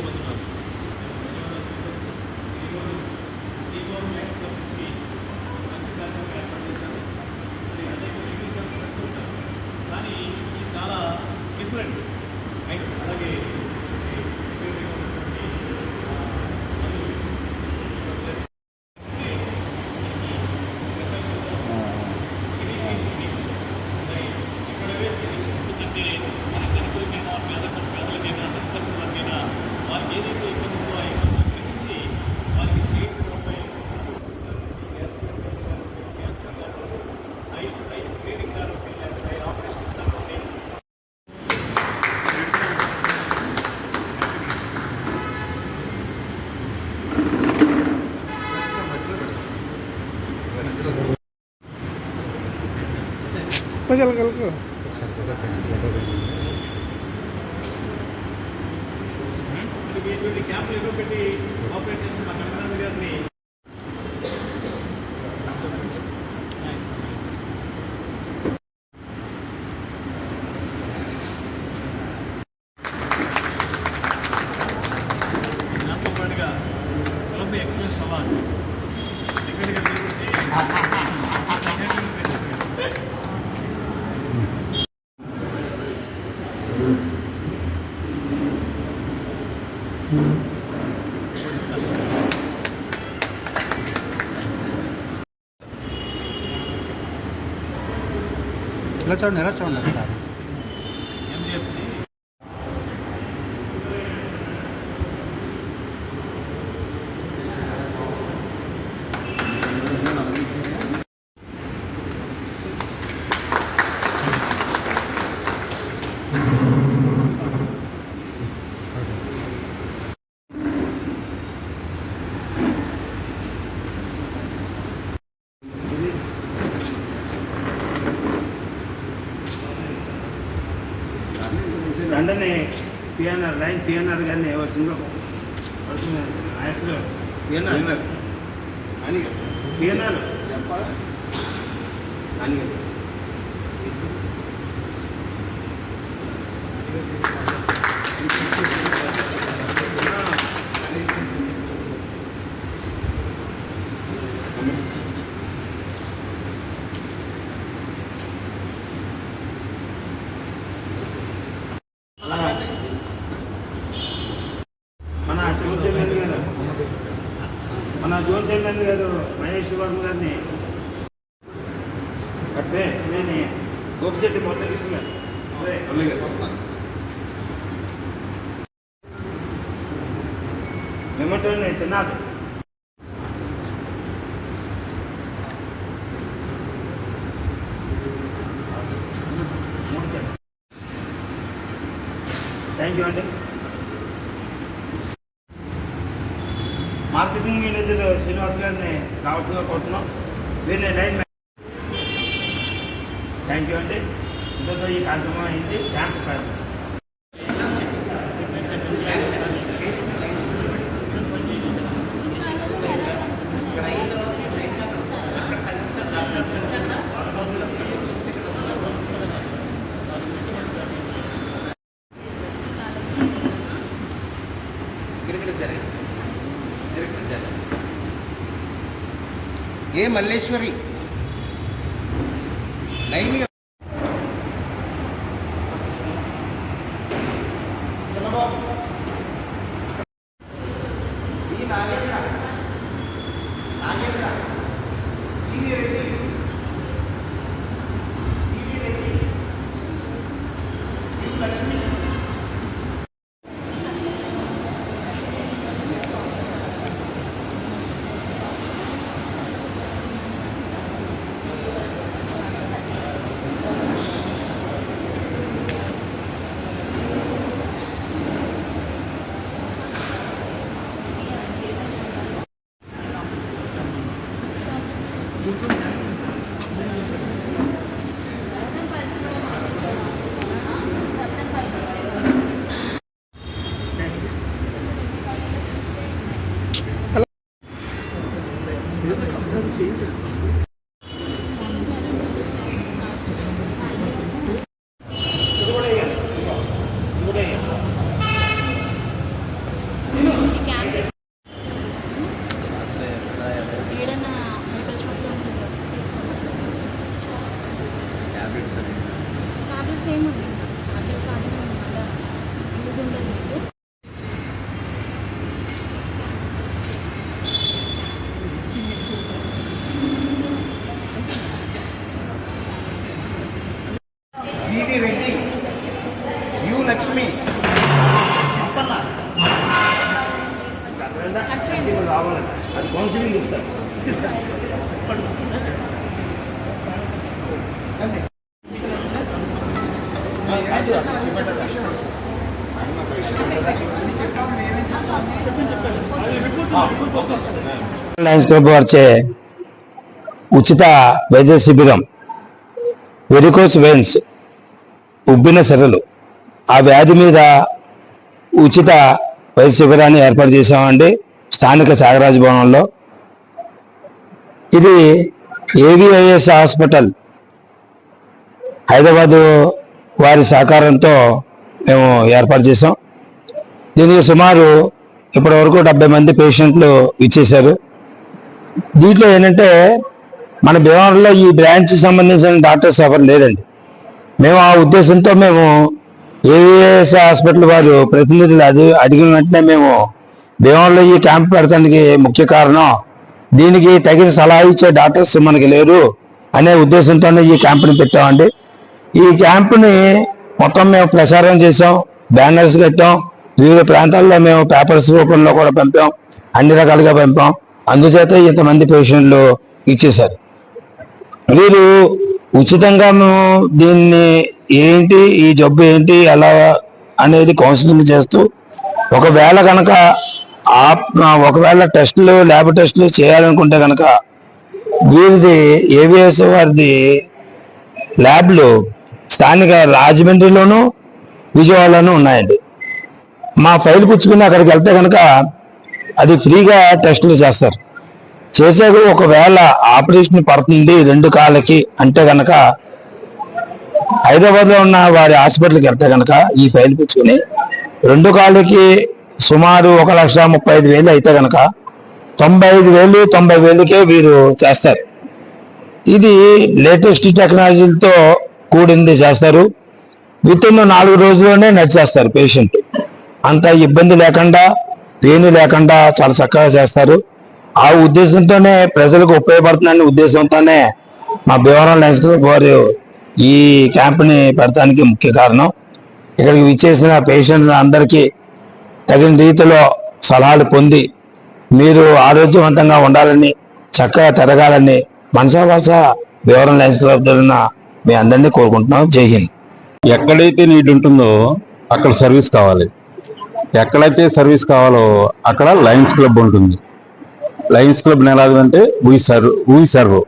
ಬಂದು ba siya? ఎలా చూడండి ఎలా చూడండి సార్ ఎండిఎఫ్ వెంటనే పిఎన్ఆర్ లైన్ పిఎన్ఆర్ గారిని నాయకులు పిఎన్ఆర్? అని పిఎన్ఆర్? అని మన జోన్ చైర్మన్ గారు మన జోన్ చైర్మన్ గారు మహేష్ వర్మ గారిని. అంటే నేను గోపిశెట్టి మురళీకృష్ణ గారు నిమ్మటోని మెమటోని తిన్నాదు థ్యాంక్ యూ అండి. ఏ మల్లేశ్వరి? లైన్ అది కౌన్సిలింగ్ ఇస్తారు. లయన్స్ క్లబ్ వారిచే ఉచిత వైద్య శిబిరం వెరికోస్ వెయిన్స్ ఉబ్బిన సెరలు ఆ వ్యాధి మీద ఉచిత వైద్య శిబిరాన్ని ఏర్పాటు చేశామండి. స్థానిక త్యాగరాజ భవనంలో. ఇది ఏవిఐఎస్ హాస్పిటల్. హైదరాబాదు వారి సహకారంతో మేము ఏర్పాటు చేసాం దీనికి సుమారు ఇప్పటి వరకు డెబ్బై మంది పేషెంట్లు ఇచ్చేశారు. దీంట్లో ఏంటంటే మన భీమవరంలో ఈ బ్రాంచ్ సంబంధించిన డాక్టర్స్ ఎవరు లేరండి. మేము ఆ ఉద్దేశంతో మేము ఏవిఎస్ హాస్పిటల్ వారు ప్రతినిధులు అది అడిగిన వెంటనే మేము భీమవరంలో ఈ క్యాంప్ పెడతానికి ముఖ్య కారణం దీనికి తగిన సలహా ఇచ్చే డాక్టర్స్ మనకి లేరు అనే ఉద్దేశంతోనే ఈ క్యాంప్ని పెట్టామండి. ఈ క్యాంపుని మొత్తం మేము ప్రచారం చేసాం బ్యానర్స్ కట్టాం వివిధ ప్రాంతాల్లో మేము పేపర్స్ రూపంలో కూడా పంపాం అన్ని రకాలుగా పంపాం. అందుచేత ఇంతమంది పేషెంట్లు ఇచ్చేశారు. వీరు ఉచితంగా మేము దీన్ని ఏంటి ఈ జబ్బు ఏంటి ఎలా అనేది కౌన్సిలింగ్ చేస్తూ ఒకవేళ కనుక ఒకవేళ టెస్టులు ల్యాబ్ టెస్టులు చేయాలనుకుంటే కనుక వీరిది ఏవిఎస్ వారిది ల్యాబ్లు స్థానిక రాజమండ్రిలోను విజయవాడలోనూ ఉన్నాయండి. మా ఫైల్ పుచ్చుకుని అక్కడికి వెళ్తే కనుక అది ఫ్రీగా టెస్టులు చేస్తారు. చేసాక ఒకవేళ ఆపరేషన్ పడుతుంది రెండు కాళ్ళకి అంటే కనుక హైదరాబాద్లో ఉన్న వారి హాస్పిటల్కి వెళ్తే కనుక ఈ ఫైల్ పుచ్చుకుని రెండు కాళ్ళకి సుమారు ఒక లక్ష ముప్పై ఐదు వేలు అయితే కనుక తొంభై ఐదు వేలు తొంభై వేలుకే వీరు చేస్తారు. ఇది లేటెస్ట్ టెక్నాలజీలతో కూడింది చేస్తారు. విత్ ఇన్ నాలుగు రోజుల్లోనే నడిచేస్తారు పేషెంట్. అంత ఇబ్బంది లేకుండా పెయిన్ లేకుండా చాలా చక్కగా చేస్తారు. ఆ ఉద్దేశంతోనే ప్రజలకు ఉపయోగపడుతుందనే ఉద్దేశంతోనే మా భీమవరం లెన్స్ వారు ఈ క్యాంప్ని పెడతానికి ముఖ్య కారణం. ఇక్కడికి విచ్చేసిన పేషెంట్ అందరికీ తగిన రీతిలో సలహాలు పొంది మీరు ఆరోగ్యవంతంగా ఉండాలని చక్కగా తిరగాలని మనసావాస వివరణ లయన్స్ క్లబ్ మీ అందరినీ కోరుకుంటున్నాం. జై హింద్. ఎక్కడైతే నీడ్ ఉంటుందో అక్కడ సర్వీస్ కావాలి. ఎక్కడైతే సర్వీస్ కావాలో అక్కడ లయన్స్ క్లబ్ ఉంటుంది. లయన్స్ క్లబ్ ఎలాగంటే వీ సర్వ్ వీ సర్వ్.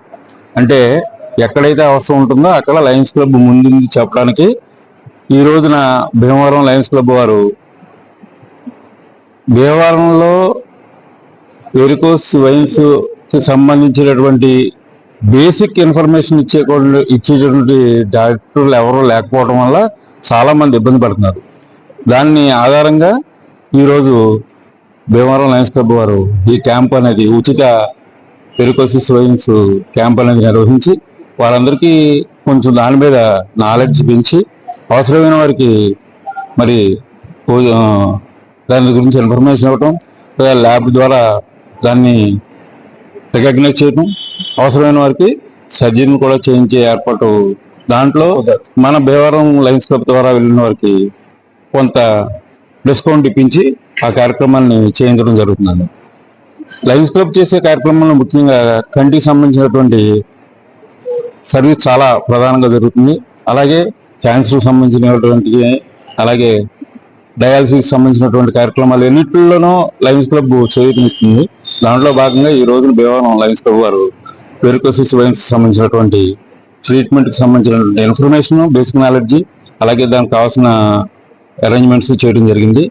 అంటే ఎక్కడైతే అవసరం ఉంటుందో అక్కడ లయన్స్ క్లబ్ ముందుంది చెప్పడానికి ఈ రోజున భీమవరం లయన్స్ క్లబ్ వారు భీమవరంలో వెరికోస్ వైన్స్కి సంబంధించినటువంటి బేసిక్ ఇన్ఫర్మేషన్ ఇచ్చే ఇచ్చేటటువంటి డాక్టర్లు ఎవరూ లేకపోవడం వల్ల చాలామంది ఇబ్బంది పడుతున్నారు. దాన్ని ఆధారంగా ఈరోజు భీమవరం లయన్స్ క్లబ్ వారు ఈ క్యాంప్ అనేది ఉచిత పెరికోసిస్ వైన్స్ క్యాంప్ అనేది నిర్వహించి వారందరికీ కొంచెం దాని మీద నాలెడ్జ్ పెంచి అవసరమైన వారికి మరి దాని గురించి ఇన్ఫర్మేషన్ ఇవ్వటం లేదా ల్యాబ్ ద్వారా దాన్ని రికగ్నైజ్ చేయటం అవసరమైన వారికి సర్జరీని కూడా చేయించే ఏర్పాటు దాంట్లో మన భీవరం లయన్స్ క్లబ్ ద్వారా వెళ్ళిన వారికి కొంత డిస్కౌంట్ ఇప్పించి ఆ కార్యక్రమాన్ని చేయించడం జరుగుతుందండి లయన్స్ క్లబ్ చేసే కార్యక్రమంలో ముఖ్యంగా కంటికి సంబంధించినటువంటి సర్వీస్ చాలా ప్రధానంగా జరుగుతుంది. అలాగే క్యాన్సర్కి సంబంధించినటువంటి అలాగే డయాలసిస్ సంబంధించినటువంటి కార్యక్రమాలు ఎన్నింటిలోనూ లయన్స్ క్లబ్ చేయూతనిస్తుంది. దాంట్లో భాగంగా ఈ రోజున భీమవరం లయన్స్ క్లబ్ వారు పెరుకోసిస్ వైన్స్ సంబంధించినటువంటి ట్రీట్మెంట్కి సంబంధించినటువంటి ఇన్ఫర్మేషన్ బేసిక్ నాలెడ్జి అలాగే దానికి కావాల్సిన అరేంజ్మెంట్స్ చేయడం జరిగింది.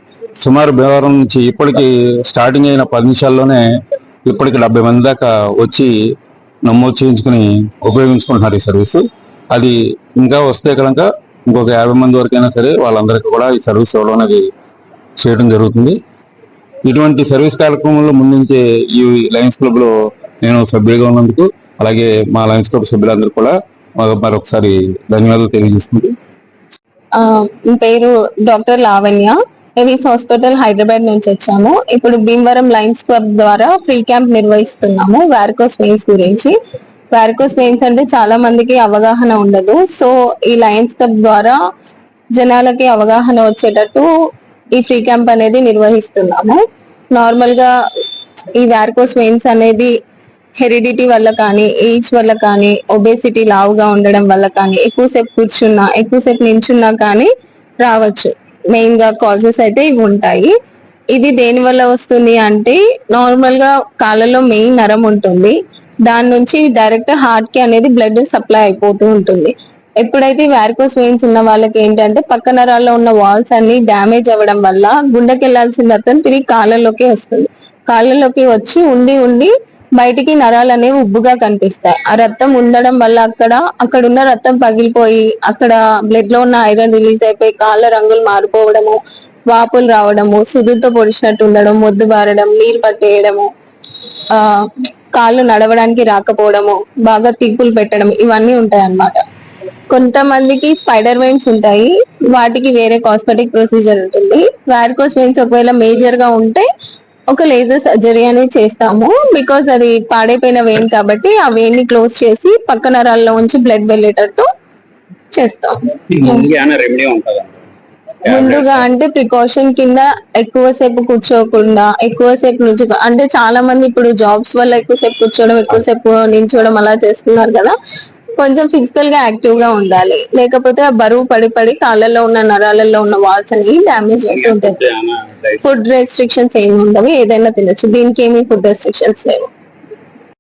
సుమారు భీమవరం నుంచి ఇప్పటికి స్టార్టింగ్ అయిన పది నిమిషాల్లోనే ఇప్పటికి డెబ్బై మంది దాకా వచ్చి నమోదు చేయించుకుని ఉపయోగించుకుంటున్నారు ఈ సర్వీసు. అది ఇంకా వస్తే కనుక ఇంకొక యాభై మంది వరకైనా సరే వాళ్ళందరికీ కూడా ఈ సర్వీస్ ఇవ్వడం అనేది చేయడం జరుగుతుంది. ఇటువంటి సర్వీస్ కార్యక్రమంలో ముందుంచే ఈ లయన్స్ క్లబ్లో నేను సభ్యుడిగా ఉన్నందుకు అలాగే మా లయన్స్ క్లబ్ సభ్యులందరూ కూడా మరొకసారి ధన్యవాదాలు తెలియజేసుకుంటూ. పేరు డాక్టర్ లావణ్య. ఎవిస్ హాస్పిటల్ హైదరాబాద్ నుంచి వచ్చాము. ఇప్పుడు భీమవరం లైన్స్ క్లబ్ ద్వారా ఫ్రీ క్యాంప్ నిర్వహిస్తున్నాము వారికోస్ వెయిన్స్ గురించి. వారికోస్ వెయిన్స్ అంటే చాలా మందికి అవగాహన ఉండదు. సో ఈ లయన్స్ క్లబ్ ద్వారా జనాలకి అవగాహన వచ్చేటట్టు ఈ ఫ్రీ క్యాంప్ అనేది నిర్వహిస్తున్నాము. నార్మల్గా ఈ వారికోస్ వెయిన్స్ అనేది హెరిడిటీ వల్ల కానీ ఏజ్ వల్ల కానీ ఒబేసిటీ లావుగా ఉండడం వల్ల కానీ ఎక్కువసేపు కూర్చున్నా ఎక్కువసేపు నించున్నా కానీ రావచ్చు. మెయిన్గా కాజెస్ అయితే ఇవి ఉంటాయి. ఇది దేని వల్ల వస్తుంది అంటే నార్మల్గా కాళ్ళలో మెయిన్ నరం ఉంటుంది. దాని నుంచి డైరెక్ట్ హార్ట్కి అనేది బ్లడ్ సప్లై అయిపోతూ ఉంటుంది. ఎప్పుడైతే వ్యారికోస్ వెయిన్స్ ఉన్న వాళ్ళకి ఏంటంటే పక్క నరాల్లో ఉన్న వాల్స్ అన్ని డ్యామేజ్ అవ్వడం వల్ల గుండెకి వెళ్ళాల్సిన రక్తం తిరిగి కాళ్ళలోకి వస్తుంది. కాళ్ళలోకి వచ్చి ఉండి ఉండి బయటికి నరాలు అనేవి ఉబ్బుగా కనిపిస్తాయి. ఆ రక్తం ఉండడం వల్ల అక్కడ అక్కడ ఉన్న రక్తం పగిలిపోయి అక్కడ బ్లడ్లో ఉన్న ఐరన్ రిలీజ్ అయిపోయి కాళ్ళ రంగులు మారిపోవడము వాపులు రావడము సుదుతో పొడిచినట్టు ఉండడం మొద్దు బారడం నీరు పట్టేయడము ఆ కాళ్ళు నడవడానికి రాకపోవడము బాగా తిప్పులు పెట్టడం ఇవన్నీ ఉంటాయి అన్నమాట కొంతమందికి స్పైడర్ వెయిన్స్ ఉంటాయి వాటికి వేరే కాస్మెటిక్ ప్రొసీజర్ ఉంటుంది. వారికోస్ వెయిన్స్ ఒకవేళ మేజర్గా ఉంటే ఒక లేజర్ సర్జరీ అనేది చేస్తాము. బికాస్ అది పాడైపోయిన వెయిన్ కాబట్టి ఆ వెయిన్ని క్లోజ్ చేసి పక్క నరాల్లో ఉంచి బ్లడ్ వెళ్ళేటట్టు చేస్తాం ముందుగా అంటే ప్రికాషన్ కింద ఎక్కువసేపు కూర్చోకుండా ఎక్కువసేపు నుంచి అంటే చాలా మంది ఇప్పుడు జాబ్స్ వల్ల ఎక్కువసేపు కూర్చోవడం ఎక్కువసేపు నించోవడం అలా చేస్తున్నారు కదా. కొంచెం ఫిజికల్గా యాక్టివ్గా ఉండాలి. లేకపోతే ఆ బరువు పడి పడి కాళ్ళల్లో ఉన్న నరాలలో ఉన్న వాల్స్ అనేవి డ్యామేజ్ అవుతుంటాయి ఫుడ్ రెస్ట్రిక్షన్స్ ఏమి ఉండవు. ఏదైనా తినొచ్చు. దీనికి ఏమి ఫుడ్ రెస్ట్రిక్షన్స్ లేవు.